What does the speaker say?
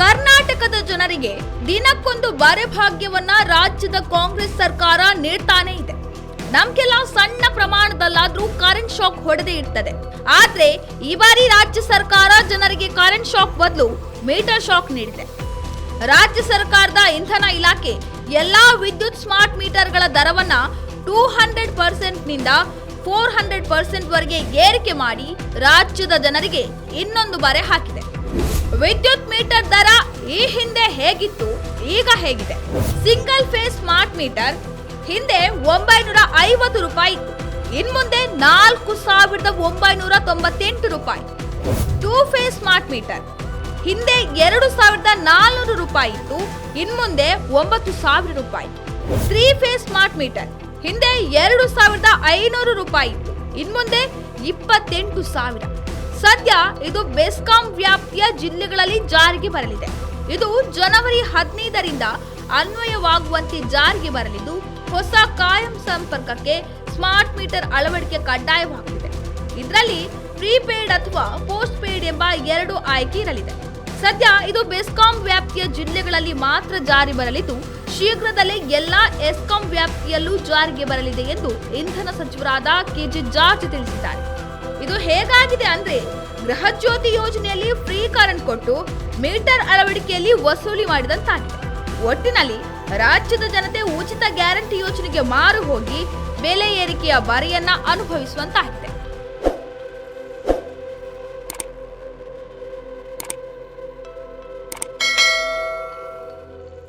ಕರ್ನಾಟಕದ ಜನರಿಗೆ ದಿನಕ್ಕೊಂದು ಬರೆ ಭಾಗ್ಯವನ್ನ ರಾಜ್ಯದ ಕಾಂಗ್ರೆಸ್ ಸರ್ಕಾರ ನೀಡ್ತಾನೆ ಇದೆ. ನಮ್ಗೆಲ್ಲ ಸಣ್ಣ ಪ್ರಮಾಣದಲ್ಲಾದ್ರೂ ಕರೆಂಟ್ ಶಾಕ್ ಹೊಡೆದೇ ಇರ್ತದೆ. ಆದ್ರೆ ಈ ಬಾರಿ ರಾಜ್ಯ ಸರ್ಕಾರ ಜನರಿಗೆ ಕರೆಂಟ್ ಶಾಕ್ ಬದಲು ಮೀಟರ್ ಶಾಕ್ ನೀಡಿದೆ. ರಾಜ್ಯ ಸರ್ಕಾರದ ಇಂಧನ ಇಲಾಖೆ ಎಲ್ಲಾ ವಿದ್ಯುತ್ ಸ್ಮಾರ್ಟ್ ಮೀಟರ್ಗಳ ದರವನ್ನ ಟೂ ಹಂಡ್ರೆಡ್ ಪರ್ಸೆಂಟ್ನಿಂದ ಫೋರ್ ಹಂಡ್ರೆಡ್ ಪರ್ಸೆಂಟ್ ವರೆಗೆ ಏರಿಕೆ ಮಾಡಿ ರಾಜ್ಯದ ಜನರಿಗೆ ಇನ್ನೊಂದು ಬರೆ ಹಾಕಿದೆ. ವಿದ್ಯುತ್ ಮೀಟರ್ ದರ ಈ ಹಿಂದೆ ಹೇಗಿತ್ತು, ಈಗ ಹೇಗಿದೆ? ಸಿಂಗಲ್ ಫೇಸ್ ಸ್ಮಾರ್ಟ್ ಮೀಟರ್ ಹಿಂದೆ ಒಂಬೈನೂರ ಐವತ್ತು ರೂಪಾಯಿ ಇತ್ತು. ಇನ್ಮುಂದೆ ನಾಲ್ಕು ಸಾವಿರದ ಒಂಬೈನೂರ ತೊಂಬತ್ತೆಂಟು ರೂಪಾಯಿ. ಟೂ ಫೇಸ್ ಸ್ಮಾರ್ಟ್ ಮೀಟರ್ ಹಿಂದೆ ಎರಡು ಸಾವಿರದ ನಾಲ್ನೂರು ರೂಪಾಯಿ ಇತ್ತು. ಇನ್ಮುಂದೆ ಒಂಬತ್ತು ಸಾವಿರ ರೂಪಾಯಿ. ತ್ರೀ ಫೇಸ್ ಸ್ಮಾರ್ಟ್ ಮೀಟರ್ ಹಿಂದೆ ಎರಡು ಸಾವಿರದ ಐನೂರು ರೂಪಾಯಿ ಇತ್ತು. ಇನ್ಮುಂದೆ ಇಪ್ಪತ್ತೆಂಟು ಸಾವಿರ. ಸದ್ಯ ಇದು ಬೆಸ್ಕಾಂ ವ್ಯಾಪ್ತಿಯ ಜಿಲ್ಲೆಗಳಲ್ಲಿ ಜಾರಿಗೆ ಬರಲಿದೆ. ಇದು ಜನವರಿ ಹದಿನೈದರಿಂದ ಅನ್ವಯವಾಗುವಂತೆ ಜಾರಿಗೆ ಬರಲಿದ್ದು, ಹೊಸ ಕಾಯಂ ಸಂಪರ್ಕಕ್ಕೆ ಸ್ಮಾರ್ಟ್ ಮೀಟರ್ ಅಳವಡಿಕೆ ಕಡ್ಡಾಯವಾಗಲಿದೆ. ಇದರಲ್ಲಿ ಪ್ರೀಪೇಡ್ ಅಥವಾ ಪೋಸ್ಟ್ ಪೇಯ್ಡ್ ಎಂಬ ಎರಡು ಆಯ್ಕೆ ಇರಲಿದೆ. ಸದ್ಯ ಇದು ಬೆಸ್ಕಾಂ ವ್ಯಾಪ್ತಿಯ ಜಿಲ್ಲೆಗಳಲ್ಲಿ ಮಾತ್ರ ಜಾರಿ ಬರಲಿದ್ದು, ಶೀಘ್ರದಲ್ಲೇ ಎಲ್ಲಾ ಎಸ್ಕಾಂ ವ್ಯಾಪ್ತಿಯಲ್ಲೂ ಜಾರಿಗೆ ಬರಲಿದೆ ಎಂದು ಇಂಧನ ಸಚಿವರಾದ ಕೆಜೆ ಜಾರ್ಜ್ ತಿಳಿಸಿದ್ದಾರೆ. ಇದು ಹೇಗಾಗಿದೆ ಅಂದ್ರೆ ಗೃಹಜ್ಯೋತಿ ಯೋಜನೆಯಲ್ಲಿ ಫ್ರೀ ಕರೆಂಟ್ ಕೊಟ್ಟು ಮೀಟರ್ ಅಳವಡಿಕೆಯಲ್ಲಿ ವಸೂಲಿ ಮಾಡಿದಂತಾಗಿದೆ. ಒಟ್ಟಿನಲ್ಲಿ ರಾಜ್ಯದ ಜನತೆ ಉಚಿತ ಗ್ಯಾರಂಟಿ ಯೋಜನೆಗೆ ಮಾರು ಹೋಗಿ ಬೆಲೆ ಏರಿಕೆಯ ಬರೆಯನ್ನ ಅನುಭವಿಸುವಂತಾಗಿದೆ.